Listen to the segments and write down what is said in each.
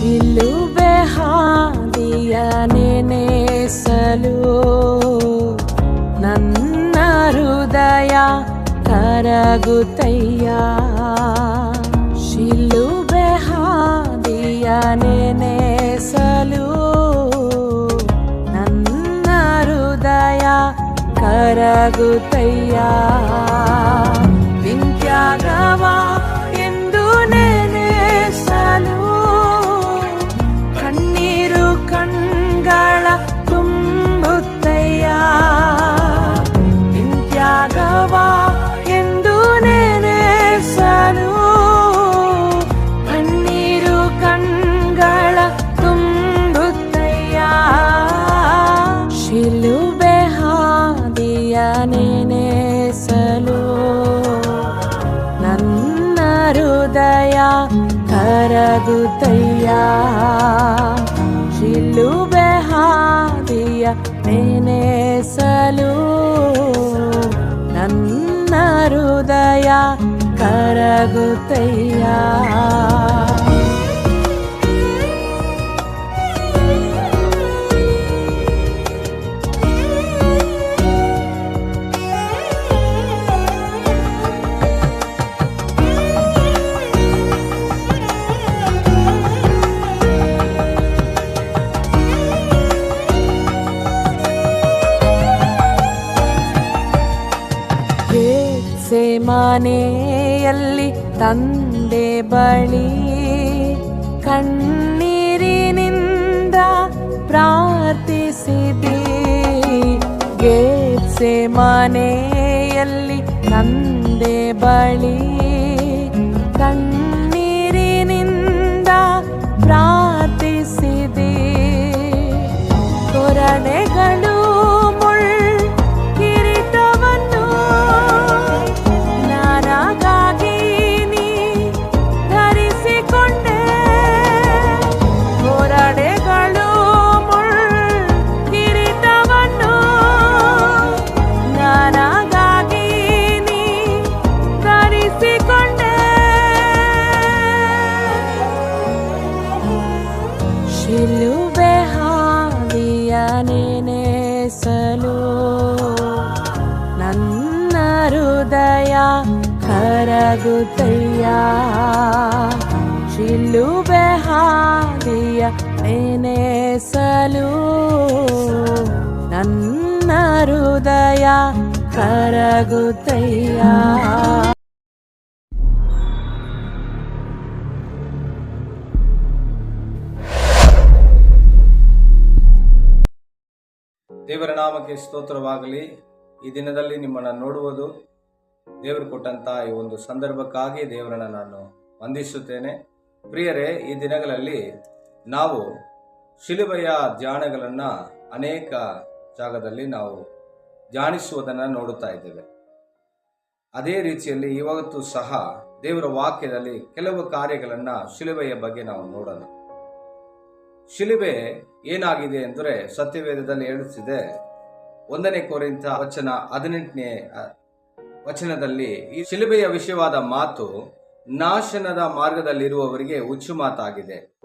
ಶಿಲುಬೆ ಹಾದಿಯ ನೆನೆಸಲು ನನ್ನ ಹೃದಯ ಕರಗುತ್ತಯ್ಯ ಶಿಲುಬೆ ಹಾದಿಯ ನೆನೆಸಲು ನನ್ನ ಹೃದಯ ಕರಗುತ್ತಯ್ಯ ಕರಗುತ್ತಯ್ಯ ಮನೆಯಲ್ಲಿ ತಂದೆ ಬಳಿ ಕಣ್ಣೀರಿನಿಂದ ಪ್ರಾರ್ಥಿಸಿದೆ. ಗೇಟ್ಸೆ ಮನೆಯಲ್ಲಿ ತಂದೆ ಬಳಿ ನನ್ನ ಹೃದಯ ಕರಗುತ್ತಯ್ಯ ಶಿಲುಬೆ ಹಾದಿಯ ನೆನೆಸಲು ನನ್ನ ಹೃದಯ ಕರಗುತ್ತಯ್ಯ ದೇವರ ನಾಮಕ್ಕೆ ಸ್ತೋತ್ರವಾಗಲಿ. ಈ ದಿನದಲ್ಲಿ ನಿಮ್ಮನ್ನು ನೋಡುವುದು ದೇವರು ಕೊಟ್ಟಂತಹ ಈ ಒಂದು ಸಂದರ್ಭಕ್ಕಾಗಿ ದೇವರನ್ನ ನಾನು ವಂದಿಸುತ್ತೇನೆ. ಪ್ರಿಯರೇ, ಈ ದಿನಗಳಲ್ಲಿ ನಾವು ಶಿಲುಬೆಯ ಧ್ಯಾನಗಳನ್ನು ಅನೇಕ ಜಾಗದಲ್ಲಿ ನಾವು ಧ್ಯಾನಿಸುವುದನ್ನು ನೋಡುತ್ತಾ ಇದ್ದೇವೆ. ಅದೇ ರೀತಿಯಲ್ಲಿ ಇವತ್ತು ಸಹ ದೇವರ ವಾಕ್ಯದಲ್ಲಿ ಕೆಲವು ಕಾರ್ಯಗಳನ್ನು ಶಿಲುಬೆಯ ಬಗ್ಗೆ ನಾವು ನೋಡೋಣ. ಶಿಲುಬೆ ಏನಾಗಿದೆ ಅಂದರೆ ಸತ್ಯವೇದದಲ್ಲಿ ಹೇಳುತ್ತಿದೆ ಒಂದನೇ ಕೋರಿಂತ ವಚನ ಹದಿನೆಂಟನೇ ವಚನದಲ್ಲಿ ಈ ಶಿಲುಬೆಯ ವಿಷಯವಾದ ಮಾತು ನಾಶನದ ಮಾರ್ಗದಲ್ಲಿರುವವರಿಗೆ ಹುಚ್ಚು ಮಾತಾಗಿದೆ.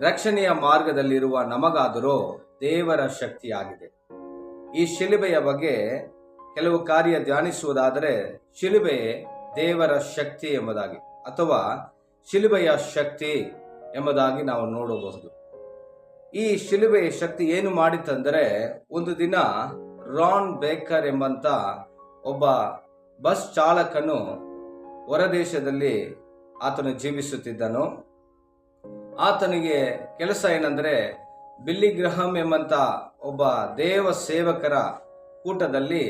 ರಕ್ಷಣೆಯ ಮಾರ್ಗದಲ್ಲಿರುವ ನಮಗಾದರೂ ದೇವರ ಶಕ್ತಿಯಾಗಿದೆ. ಈ ಶಿಲುಬೆಯ ಬಗ್ಗೆ ಕೆಲವು ಕಾರ್ಯ ಧ್ಯಾನಿಸುವುದಾದರೆ ಶಿಲುಬೆ ದೇವರ ಶಕ್ತಿ ಎಂಬುದಾಗಿ ಅಥವಾ ಶಿಲುಬೆಯ ಶಕ್ತಿ ಎಂಬುದಾಗಿ ನಾವು ನೋಡಬಹುದು. ಈ ಶಿಲುಬೆಯ ಶಕ್ತಿ ಏನು ಮಾಡಿತ್ತಂದರೆ ಒಂದು ದಿನ ರಾನ್ ಬೇಕರ್ ಎಂಬಂತ ಒಬ್ಬ ಬಸ್ ಚಾಲಕನು ಹೊರದೇಶದಲ್ಲಿ ಆತನು ಜೀವಿಸುತ್ತಿದ್ದನು. ಆತನಿಗೆ ಕೆಲಸ ಏನಂದ್ರೆ ಬಿಲ್ಲಿ ಗ್ರಹಂ ಎಂಬಂತ ಒಬ್ಬ ದೇವ ಸೇವಕರ ಕೂಟದಲ್ಲಿ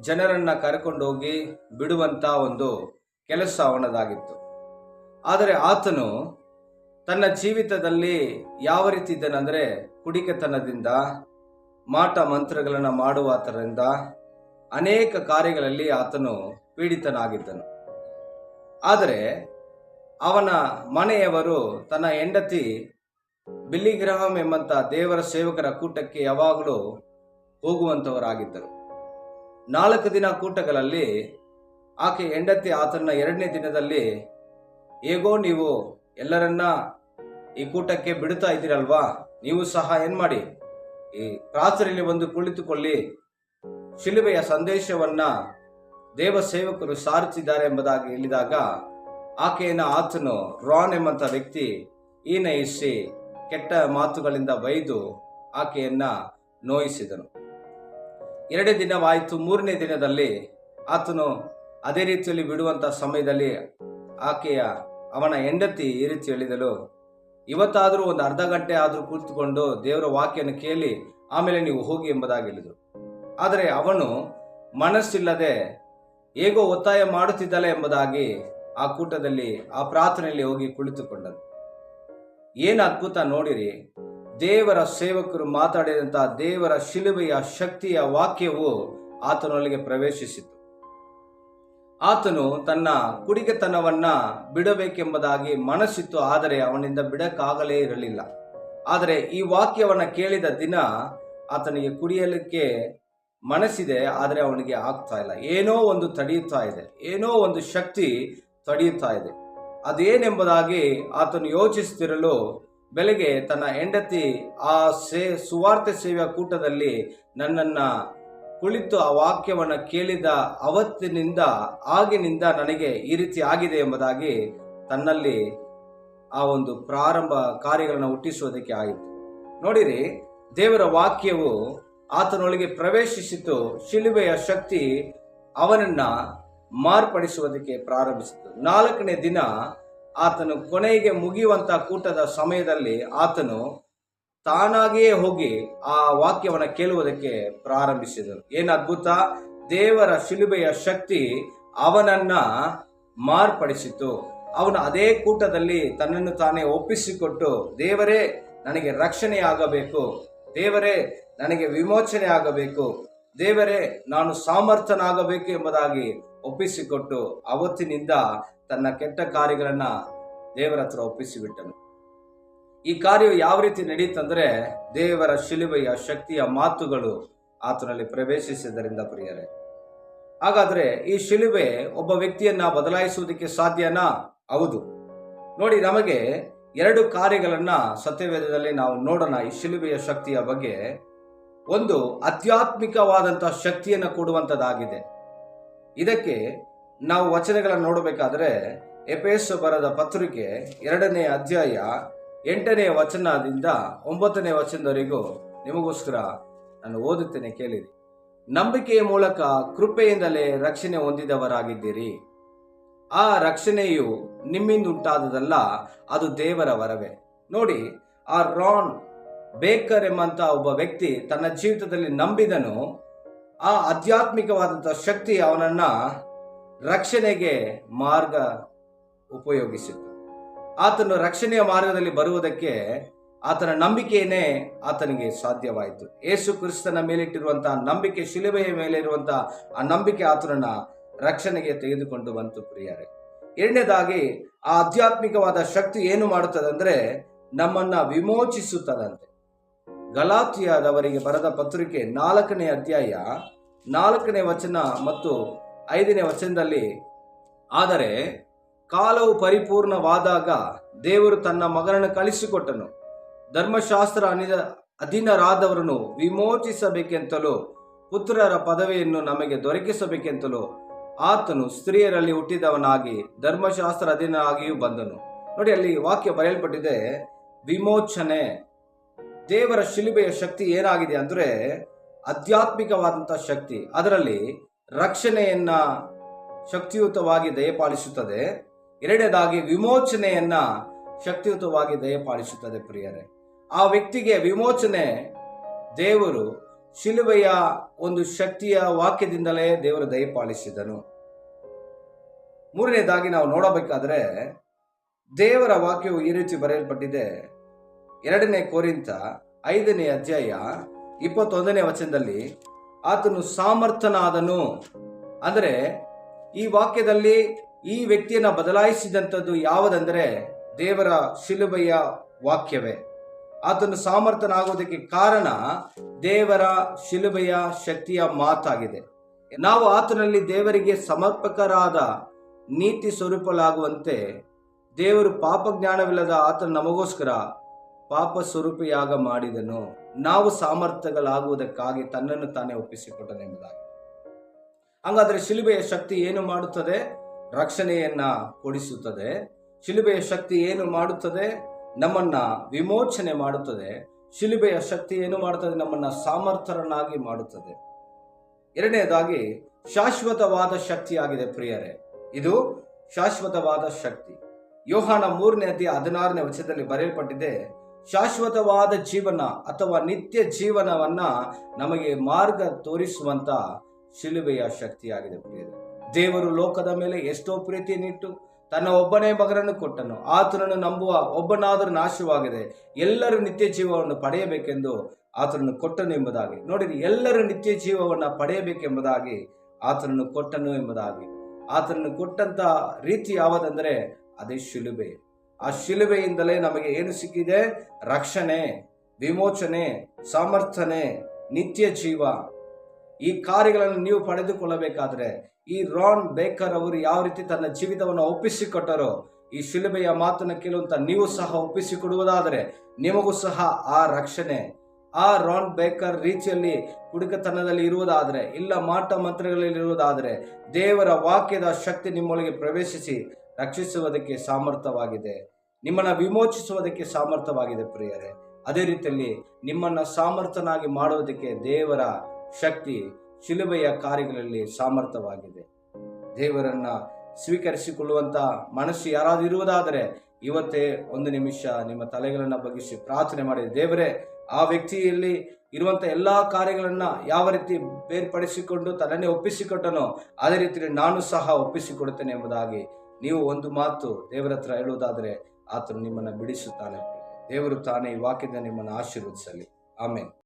ಜನರನ್ನು ಕರ್ಕೊಂಡೋಗಿ ಬಿಡುವಂತ ಒಂದು ಕೆಲಸ ಅವನದಾಗಿತ್ತು. ಆದರೆ ಆತನು ತನ್ನ ಜೀವಿತದಲ್ಲಿ ಯಾವ ರೀತಿ ಇದ್ದನಂದ್ರೆ ಕುಡಿಕೆತನದಿಂದ ಮಾಟ ಮಂತ್ರಗಳನ್ನು ಮಾಡುವಾತರಿಂದ ಅನೇಕ ಕಾರ್ಯಗಳಲ್ಲಿ ಆತನು ಪೀಡಿತನಾಗಿದ್ದನು. ಆದರೆ ಅವನ ಮನೆಯವರು ತನ್ನ ಹೆಂಡತಿ ಬಿಲ್ಲಿಗ್ರಹಂ ಎಂಬಂತ ದೇವರ ಸೇವಕರ ಕೂಟಕ್ಕೆ ಯಾವಾಗಲೂ ಹೋಗುವಂಥವರಾಗಿದ್ದರು ನಾಲ್ಕು ದಿನ ಕೂಟಗಳಲ್ಲಿ ಆಕೆ ಹೆಂಡತಿ ಆತನ ಎರಡನೇ ದಿನದಲ್ಲಿ, ಹೇಗೋ ನೀವು ಎಲ್ಲರನ್ನ ಈ ಕೂಟಕ್ಕೆ ಬಿಡುತ್ತಾ ಇದ್ದೀರಲ್ವಾ? ನೀವು ಸಹ ಏನು ಮಾಡಿ ಈ ಪ್ರಾರ್ಥನೆಯಲ್ಲಿ ಬಂದು ಕುಳಿತುಕೊಳ್ಳಿ. ಶಿಲುಬೆಯ ಸಂದೇಶವನ್ನ ದೇವ ಸೇವಕರು ಸಾರುತ್ತಿದ್ದಾರೆ ಎಂಬುದಾಗಿ ಹೇಳಿದಾಗ ಆಕೆಯನ್ನ ಆತನು ರಾನ್ ಎಂಬಂತ ವ್ಯಕ್ತಿ ಈನಯಿಸಿ ಕೆಟ್ಟ ಮಾತುಗಳಿಂದ ಬೈದು ಆಕೆಯನ್ನ ನೋಯಿಸಿದನು. ಎರಡೇ ದಿನವಾಯಿತು. ಮೂರನೇ ದಿನದಲ್ಲಿ ಆತನು ಅದೇ ರೀತಿಯಲ್ಲಿ ಬಿಡುವಂತ ಸಮಯದಲ್ಲಿ ಆಕೆಯ ಅವನ ಹೆಂಡತಿ ಈ ರೀತಿ ಹೇಳಿದಳು. ಇವತ್ತಾದರೂ ಒಂದು ಅರ್ಧ ಗಂಟೆ ಆದರೂ ಕುಳಿತುಕೊಂಡು ದೇವರ ವಾಕ್ಯನ ಕೇಳಿ ಆಮೇಲೆ ನೀವು ಹೋಗಿ ಎಂಬುದಾಗಿ ಹೇಳಿದರು. ಆದರೆ ಅವನು ಮನಸ್ಸಿಲ್ಲದೆ ಹೇಗೋ ಒತ್ತಾಯ ಮಾಡುತ್ತಿದ್ದಲ್ಲ ಎಂಬುದಾಗಿ ಆ ಕೂಟದಲ್ಲಿ, ಆ ಪ್ರಾರ್ಥನೆಯಲ್ಲಿ ಹೋಗಿ ಕುಳಿತುಕೊಂಡನು. ಏನು ಅದ್ಭುತ ನೋಡಿರಿ, ದೇವರ ಸೇವಕರು ಮಾತಾಡಿದಂತಹ ದೇವರ ಶಿಲುಬೆಯ ಶಕ್ತಿಯ ವಾಕ್ಯವು ಆತನೊಳಗೆ ಪ್ರವೇಶಿಸಿತು. ಆತನು ತನ್ನ ಕುಡಿಗೆತನವನ್ನ ಬಿಡಬೇಕೆಂಬುದಾಗಿ ಮನಸ್ಸಿತ್ತು, ಆದರೆ ಅವನಿಂದ ಬಿಡಕ್ಕಾಗಲೇ ಇರಲಿಲ್ಲ. ಆದರೆ ಈ ವಾಕ್ಯವನ್ನ ಕೇಳಿದ ದಿನ ಆತನಿಗೆ ಕುಡಿಯಲಿಕ್ಕೆ ಮನಸ್ಸಿದೆ, ಆದರೆ ಅವನಿಗೆ ಆಗ್ತಾ ಇಲ್ಲ. ಏನೋ ಒಂದು ತಡೆಯುತ್ತಾ ಇದೆ, ಏನೋ ಒಂದು ಶಕ್ತಿ ತಡೆಯುತ್ತಾ ಇದೆ. ಅದೇನೆಂಬುದಾಗಿ ಆತನು ಯೋಚಿಸುತ್ತಿರಲು ಬೆಳಗ್ಗೆ ತನ್ನ ಹೆಂಡತಿ ಆ ಸೇ, ಸುವಾರ್ತೆ ಸೇವೆಯ ಕೂಟದಲ್ಲಿ ನನ್ನನ್ನ ಕುಳಿತು ಆ ವಾಕ್ಯವನ್ನು ಕೇಳಿದ ಅವತ್ತಿನಿಂದ, ಆಗಿನಿಂದ ನನಗೆ ಈ ರೀತಿ ಆಗಿದೆ ಎಂಬುದಾಗಿ ತನ್ನಲ್ಲಿ ಆ ಒಂದು ಪ್ರಾರಂಭ ಕಾರ್ಯಗಳನ್ನು ಹುಟ್ಟಿಸುವುದಕ್ಕೆ ಆಯಿತು. ನೋಡಿರಿ, ದೇವರ ವಾಕ್ಯವು ಆತನೊಳಗೆ ಪ್ರವೇಶಿಸಿತು, ಶಿಲುಬೆಯ ಶಕ್ತಿ ಅವನನ್ನ ಮಾರ್ಪಡಿಸುವುದಕ್ಕೆ ಪ್ರಾರಂಭಿಸಿತು. ನಾಲ್ಕನೇ ದಿನ ಆತನು ಕೊನೆಗೆ ಮುಗಿಯುವಂಥ ಕೂಟದ ಸಮಯದಲ್ಲಿ ಆತನು ತಾನಾಗಿಯೇ ಹೋಗಿ ಆ ವಾಕ್ಯವನ್ನು ಕೇಳುವುದಕ್ಕೆ ಪ್ರಾರಂಭಿಸಿದನು ಏನು ಅದ್ಭುತ? ದೇವರ ಶಿಲುಬೆಯ ಶಕ್ತಿ ಅವನನ್ನ ಮಾರ್ಪಡಿಸಿತು. ಅವನು ಅದೇ ಕೂಟದಲ್ಲಿ ತನ್ನನ್ನು ತಾನೇ ಒಪ್ಪಿಸಿಕೊಟ್ಟು, ದೇವರೇ, ನನಗೆ ರಕ್ಷಣೆ ಆಗಬೇಕು ದೇವರೇ, ನನಗೆ ವಿಮೋಚನೆ ಆಗಬೇಕು ದೇವರೇ, ನಾನು ಸಾಮರ್ಥ್ಯನಾಗಬೇಕು ಎಂಬುದಾಗಿ ಒಪ್ಪಿಸಿಕೊಟ್ಟು, ಅವತ್ತಿನಿಂದ ತನ್ನ ಕೆಟ್ಟ ಕಾರ್ಯಗಳನ್ನ ದೇವರ ಹತ್ರ ಒಪ್ಪಿಸಿಬಿಟ್ಟನು. ಈ ಕಾರ್ಯ ಯಾವ ರೀತಿ ನಡೆಯುತ್ತಂದ್ರೆ ದೇವರ ಶಿಲುಬೆಯ ಶಕ್ತಿಯ ಮಾತುಗಳು ಆತನಲ್ಲಿ ಪ್ರವೇಶಿಸಿದ್ದರಿಂದ ಪ್ರಿಯರೇ. ಹಾಗಾದ್ರೆ ಈ ಶಿಲುಬೆ ಒಬ್ಬ ವ್ಯಕ್ತಿಯನ್ನ ಬದಲಾಯಿಸುವುದಕ್ಕೆ ಸಾಧ್ಯನಾ? ಹೌದು. ನೋಡಿ, ನಮಗೆ ಎರಡು ಕಾರ್ಯಗಳನ್ನ ಸತ್ಯವೇದದಲ್ಲಿ ನಾವು ನೋಡೋಣ ಈ ಶಿಲುಬೆಯ ಶಕ್ತಿಯ ಬಗ್ಗೆ. ಒಂದು ಅತ್ಯಾತ್ಮಿಕವಾದಂತಹ ಶಕ್ತಿಯನ್ನು ಕೊಡುವಂಥದ್ದಾಗಿದೆ ಇದಕ್ಕೆ ನಾವು ವಚನಗಳನ್ನು ನೋಡಬೇಕಾದ್ರೆ ಎಪೇಸ್ ಬರದ ಪತ್ರಿಕೆ ಎರಡನೇ ಅಧ್ಯಾಯ ಎಂಟನೇ ವಚನದಿಂದ ಒಂಬತ್ತನೇ ವಚನದವರೆಗೂ ನಿಮಗೋಸ್ಕರ ನಾನು ಓದುತ್ತೇನೆ ಕೇಳಿರಿ. ನಂಬಿಕೆಯ ಮೂಲಕ ಕೃಪೆಯಿಂದಲೇ ರಕ್ಷಣೆ ಹೊಂದಿದವರಾಗಿದ್ದೀರಿ. ಆ ರಕ್ಷಣೆಯು ನಿಮ್ಮಿಂದ ಉಂಟಾದದಲ್ಲ ಅದು ದೇವರ ವರವೇ. ನೋಡಿ ಆ ರಾನ್ ಬೇಕರ್ ಎಂಬಂತ ಒಬ್ಬ ವ್ಯಕ್ತಿ ತನ್ನ ಜೀವಿತದಲ್ಲಿ ನಂಬಿದನು. ಆ ಆಧ್ಯಾತ್ಮಿಕವಾದಂತಹ ಶಕ್ತಿ ಅವನನ್ನ ರಕ್ಷಣೆಗೆ ಮಾರ್ಗ ಉಪಯೋಗಿಸಿತು ಆತನು ರಕ್ಷಣೆಯ ಮಾರ್ಗದಲ್ಲಿ ಬರುವುದಕ್ಕೆ ಆತನ ನಂಬಿಕೆಯೇ ಆತನಿಗೆ ಸಾಧ್ಯವಾಯಿತು. ಏಸು ಕ್ರಿಸ್ತನ ಮೇಲಿಟ್ಟಿರುವಂತಹ ನಂಬಿಕೆ ಶಿಲುಬೆಯ ಮೇಲೆ ಇರುವಂತಹ ಆ ನಂಬಿಕೆ ಆತನನ್ನ ರಕ್ಷಣೆಗೆ ತೆಗೆದುಕೊಂಡು ಬಂತು ಪ್ರಿಯರೇ. ಎರಡನೇದಾಗಿ ಆ ಆಧ್ಯಾತ್ಮಿಕವಾದ ಶಕ್ತಿ ಏನು ಮಾಡುತ್ತದೆ ಅಂದ್ರೆ ನಮ್ಮನ್ನ ವಿಮೋಚಿಸುತ್ತದಂತೆ. ಗಲಾತಿಯಾದವರಿಗೆ ಬರೆದ ಪತ್ರಿಕೆ ನಾಲ್ಕನೇ ಅಧ್ಯಾಯ ನಾಲ್ಕನೇ ವಚನ ಮತ್ತು ಐದನೇ ವಚನದಲ್ಲಿ, ಆದರೆ ಕಾಲವು ಪರಿಪೂರ್ಣವಾದಾಗ ದೇವರು ತನ್ನ ಮಗನನ್ನು ಕಳಿಸಿಕೊಟ್ಟನು. ಧರ್ಮಶಾಸ್ತ್ರ ಅನಿದ ಅಧೀನರಾದವರನ್ನು ವಿಮೋಚಿಸಬೇಕೆಂತಲೂ, ಪುತ್ರರ ಪದವಿಯನ್ನು ನಮಗೆ ದೊರಕಿಸಬೇಕೆಂತಲೂ, ಆತನು ಸ್ತ್ರೀಯರಲ್ಲಿ ಹುಟ್ಟಿದವನಾಗಿ ಧರ್ಮಶಾಸ್ತ್ರ ಅಧೀನರಾಗಿಯೂ ಬಂದನು. ನೋಡಿ, ಅಲ್ಲಿ ವಾಕ್ಯ ಬರೆಯಲ್ಪಟ್ಟಿದೆ, ವಿಮೋಚನೆ. ದೇವರ ಶಿಲುಬೆಯ ಶಕ್ತಿ ಏನಾಗಿದೆ ಅಂದರೆ ಆಧ್ಯಾತ್ಮಿಕವಾದಂತಹ ಶಕ್ತಿ. ಅದರಲ್ಲಿ ರಕ್ಷಣೆಯನ್ನ ಶಕ್ತಿಯುತವಾಗಿ ದಯಪಾಲಿಸುತ್ತದೆ. ಎರಡನೇದಾಗಿ ವಿಮೋಚನೆಯನ್ನ ಶಕ್ತಿಯುತವಾಗಿ ದಯಪಾಲಿಸುತ್ತದೆ ಪ್ರಿಯರೇ. ಆ ವ್ಯಕ್ತಿಗೆ ವಿಮೋಚನೆ ದೇವರು ಶಿಲುಬೆಯ ಒಂದು ಶಕ್ತಿಯ ವಾಕ್ಯದಿಂದಲೇ ದೇವರು ದಯಪಾಲಿಸಿದನು. ಮೂರನೇದಾಗಿ ನಾವು ನೋಡಬೇಕಾದ್ರೆ ದೇವರ ವಾಕ್ಯವು ಈ ರೀತಿ ಬರೆಯಲ್ಪಟ್ಟಿದೆ. ಎರಡನೇ ಕೋರಿಂತ ಐದನೇ ಅಧ್ಯಾಯ ಇಪ್ಪತ್ತೊಂದನೇ ವಚನದಲ್ಲಿ ಆತನು ಸಾಮರ್ಥನಾದನು ಅಂದರೆ ಈ ವಾಕ್ಯದಲ್ಲಿ ಈ ವ್ಯಕ್ತಿಯನ್ನ ಬದಲಾಯಿಸಿದಂಥದ್ದು ಯಾವುದಂದ್ರೆ ದೇವರ ಶಿಲುಬೆಯ ವಾಕ್ಯವೇ. ಆತನು ಸಾಮರ್ಥನಾಗುವುದಕ್ಕೆ ಕಾರಣ ದೇವರ ಶಿಲುಬೆಯ ಶಕ್ತಿಯ ಮಾತಾಗಿದೆ. ನಾವು ಆತನಲ್ಲಿ ದೇವರಿಗೆ ಸಮರ್ಪಕರಾದ ನೀತಿ ಸ್ವರೂಪಲಾಗುವಂತೆ ದೇವರು ಪಾಪ ಜ್ಞಾನವಿಲ್ಲದ ಆತನ ನಮಗೋಸ್ಕರ ಪಾಪ ಸ್ವರೂಪಿಯಾಗ ಮಾಡಿದನು. ನಾವು ಸಾಮರ್ಥ್ಯಗಳಾಗುವುದಕ್ಕಾಗಿ ತನ್ನನ್ನು ತಾನೇ ಒಪ್ಪಿಸಿಕೊಟ್ಟನೆಂಬುದಾಗಿ ಹಾಗಾದರೆ ಶಿಲುಬೆಯ ಶಕ್ತಿ ಏನು ಮಾಡುತ್ತದೆ? ರಕ್ಷಣೆಯನ್ನ ಕೊಡಿಸುತ್ತದೆ. ಶಿಲುಬೆಯ ಶಕ್ತಿ ಏನು ಮಾಡುತ್ತದೆ? ನಮ್ಮನ್ನ ವಿಮೋಚನೆ ಮಾಡುತ್ತದೆ. ಶಿಲುಬೆಯ ಶಕ್ತಿ ಏನು ಮಾಡುತ್ತದೆ? ನಮ್ಮನ್ನ ಸಾಮರ್ಥ್ಯರನ್ನಾಗಿ ಮಾಡುತ್ತದೆ. ಎರಡನೇದಾಗಿ ಶಾಶ್ವತವಾದ ಶಕ್ತಿಯಾಗಿದೆ ಪ್ರಿಯರೇ. ಇದು ಶಾಶ್ವತವಾದ ಶಕ್ತಿ. ಯೋಹಾನ ಮೂರನೇ ಅತಿ ಹದಿನಾರನೇ ವಚನದಲ್ಲಿ ಬರೆಯಲ್ಪಟ್ಟಿದೆ, ಶಾಶ್ವತವಾದ ಜೀವನ ಅಥವಾ ನಿತ್ಯ ಜೀವನವನ್ನ ನಮಗೆ ಮಾರ್ಗ ತೋರಿಸುವಂತ ಶಿಲುಬೆಯ ಶಕ್ತಿಯಾಗಿದೆ ಪ್ರಿಯರೇ. ದೇವರು ಲೋಕದ ಮೇಲೆ ಎಷ್ಟೋ ನಿಟ್ಟು ತನ್ನ ಒಬ್ಬನೇ ಮಗನನ್ನು ಕೊಟ್ಟನು. ಆತನನ್ನು ನಂಬುವ ಒಬ್ಬನಾದರೂ ನಾಶವಾಗಿದೆ. ಎಲ್ಲರೂ ನಿತ್ಯ ಜೀವವನ್ನು ಪಡೆಯಬೇಕೆಂದು ಆತನನ್ನು ಕೊಟ್ಟನು ಎಂಬುದಾಗಿ. ನೋಡಿರಿ, ಎಲ್ಲರೂ ನಿತ್ಯ ಜೀವವನ್ನು ಪಡೆಯಬೇಕೆಂಬುದಾಗಿ ಆತನನ್ನು ಕೊಟ್ಟನು ಎಂಬುದಾಗಿ. ಆತನನ್ನು ಕೊಟ್ಟಂತ ರೀತಿ ಯಾವುದಂದರೆ ಅದೇ ಶಿಲುಬೆ. ಆ ಶಿಲುಬೆಯಿಂದಲೇ ನಮಗೆ ಏನು ಸಿಕ್ಕಿದೆ? ರಕ್ಷಣೆ, ವಿಮೋಚನೆ, ಸಮರ್ಥನೆ, ನಿತ್ಯ ಜೀವ. ಈ ಕಾರ್ಯಗಳನ್ನು ನೀವು ಪಡೆದುಕೊಳ್ಳಬೇಕಾದ್ರೆ ಈ ರಾನ್ ಬೇಕರ್ ಅವರು ಯಾವ ರೀತಿ ತನ್ನ ಜೀವಿತವನ್ನು ಒಪ್ಪಿಸಿಕೊಟ್ಟರೋ, ಈ ಶಿಲುಬೆಯ ಮಾತನ್ನು ಕೇಳುವಂತ ನೀವು ಸಹ ಒಪ್ಪಿಸಿಕೊಡುವುದಾದರೆ ನಿಮಗೂ ಸಹ ಆ ರಕ್ಷಣೆ. ಆ ರಾನ್ ಬೇಕರ್ ರೀತಿಯಲ್ಲಿ ಕುಡುಕತನದಲ್ಲಿ ಇರುವುದಾದರೆ, ಇಲ್ಲ ಮಾಟ ಮಂತ್ರಗಳಲ್ಲಿ ಇರುವುದಾದರೆ, ದೇವರ ವಾಕ್ಯದ ಶಕ್ತಿ ನಿಮ್ಮೊಳಗೆ ಪ್ರವೇಶಿಸಿ ರಕ್ಷಿಸುವುದಕ್ಕೆ ಸಾಮರ್ಥ್ಯವಾಗಿದೆ. ನಿಮ್ಮನ್ನ ವಿಮೋಚಿಸುವುದಕ್ಕೆ ಸಾಮರ್ಥ್ಯವಾಗಿದೆ ಪ್ರಿಯರೇ. ಅದೇ ರೀತಿಯಲ್ಲಿ ನಿಮ್ಮನ್ನ ಸಾಮರ್ಥ್ಯನಾಗಿ ಮಾಡುವುದಕ್ಕೆ ದೇವರ ಶಕ್ತಿ ಶಿಲುಬೆಯ ಕಾರ್ಯಗಳಲ್ಲಿ ಸಾಮರ್ಥ್ಯವಾಗಿದೆ. ದೇವರನ್ನ ಸ್ವೀಕರಿಸಿಕೊಳ್ಳುವಂತ ಮನಸ್ಸು ಯಾರಾದರೂ ಇರುವುದಾದರೆ ಇವತ್ತೇ ಒಂದು ನಿಮಿಷ ನಿಮ್ಮ ತಲೆಗಳನ್ನು ಬಗ್ಗಿಸಿ ಪ್ರಾರ್ಥನೆ ಮಾಡಿ, ದೇವರೇ, ಆ ವ್ಯಕ್ತಿಯಲ್ಲಿ ಇರುವಂತ ಎಲ್ಲಾ ಕಾರ್ಯಗಳನ್ನ ಯಾವ ರೀತಿ ಬೇರ್ಪಡಿಸಿಕೊಂಡು ತನ್ನೇ ಒಪ್ಪಿಸಿಕೊಟ್ಟನೋ ಅದೇ ರೀತಿಯಲ್ಲಿ ನಾನು ಸಹ ಒಪ್ಪಿಸಿಕೊಡುತ್ತೇನೆ ಎಂಬುದಾಗಿ ನೀವು ಒಂದು ಮಾತು ದೇವರ ಹತ್ರ ಹೇಳುವುದಾದರೆ ಆತನು ನಿಮ್ಮನ್ನು ಬಿಡಿಸುತ್ತಾನೆ. ದೇವರು ತಾನೇ ಈ ವಾಕ್ಯದ ನಿಮ್ಮನ್ನು ಆಶೀರ್ವದಿಸಲಿ. ಆಮೇಲೆ